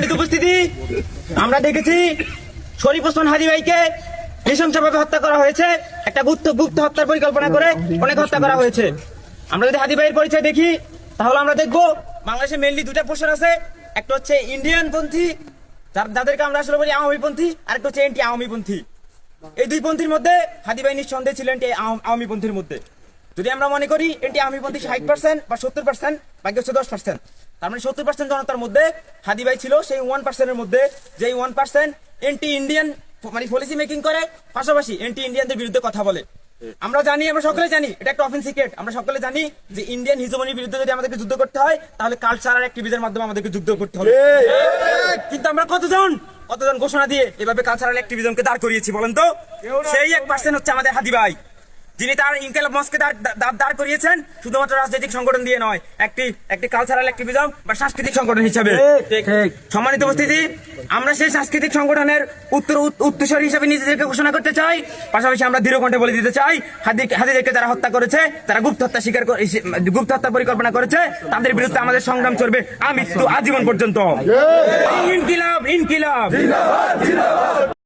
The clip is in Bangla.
সম্মানিত উপস্থিতি, আমরা দেখেছি শরীফ ওসমান হাদি ভাইকে নৃশংসভাবে হত্যা করা হয়েছে। একটা গুপ্ত গুপ্ত হত্যার পরিকল্পনা করে অনেক হত্যা করা হয়েছে। আমরা যদি হাদি ভাইয়ের পরিচয় দেখি, তাহলে আমরা দেখব বাংলাদেশে মেনলি দুটা পোর্শন আছে। একটা হচ্ছে ইন্ডিয়ান পন্থী যাদেরকে আমরা আসলে বলি আওয়ামী পন্থী, আর একটা হচ্ছে এন্টি আওয়ামী পন্থী। এই দুই পন্থীর মধ্যে হাদি ভাই নিঃসন্দেহে ছিলেন এন্টি আওয়ামী পন্থীর মধ্যে। যদি আমরা মনে করি এন্টি আওয়ামী পন্থী ষাট পার্সেন্ট বা সত্তর পার্সেন্ট বাকি হচ্ছে দশ পার্সেন্ট তার মানে সত্তর পার্সেন্ট জনতার মধ্যে হাদি ভাই ছিল সেই ওয়ান পার্সেন্টের মধ্যে যে ওয়ান পার্সেন্ট এন্টি ইন্ডিয়ান মানে পলিসি মেকিং করে পাশাপাশি এন্টি ইন্ডিয়ানদের বিরুদ্ধে কথা বলে। আমরা জানি আমরা সকলে জানি এটা একটা অফেন সিক্রেট আমরা সকলে জানি যে ইন্ডিয়ান হিজমনির বিরুদ্ধে যদি আমাদেরকে যুদ্ধ করতে হয় তাহলে কালচারাল অ্যাক্টিভিটির মাধ্যমে আমাদেরকে যুদ্ধ করতে হবে। কিন্তু আমরা কতজন? কতজন ঘোষণা দিয়ে এভাবে কালচারাল অ্যাক্টিভিজমকে দাঁড় করিয়েছি বলেন তো? সেই এক পার্সেন্ট হচ্ছে আমাদের হাদি ভাই। যিনি তার ইনকালাব মস্কে দাঁড় করিয়েছেন শুধুমাত্র রাজনৈতিক সংগঠন দিয়ে নয় একটি একটি কালচারাল অ্যাক্টিভিজম বা সাংস্কৃতিক সংগঠন হিসাবে। সম্মানিত উপস্থিতি আমরা সেই সাংস্কৃতিক সংগঠনের উত্তর উত- উত্তরসূরি হিসাবে নিজেদেরকে ঘোষণা করতে চাই। পাশাপাশি আমরা দৃঢ় কণ্ঠে বলে দিতে চাই হাদি হাদিদেরকে যারা হত্যা করেছে তারা গুপ্ত হত্যা স্বীকার গুপ্ত হত্যা পরিকল্পনা করেছে তাদের বিরুদ্ধে আমাদের সংগ্রাম চলবে আমৃত্যু আজীবন পর্যন্ত। ইনকিলাব ইনকিলাব।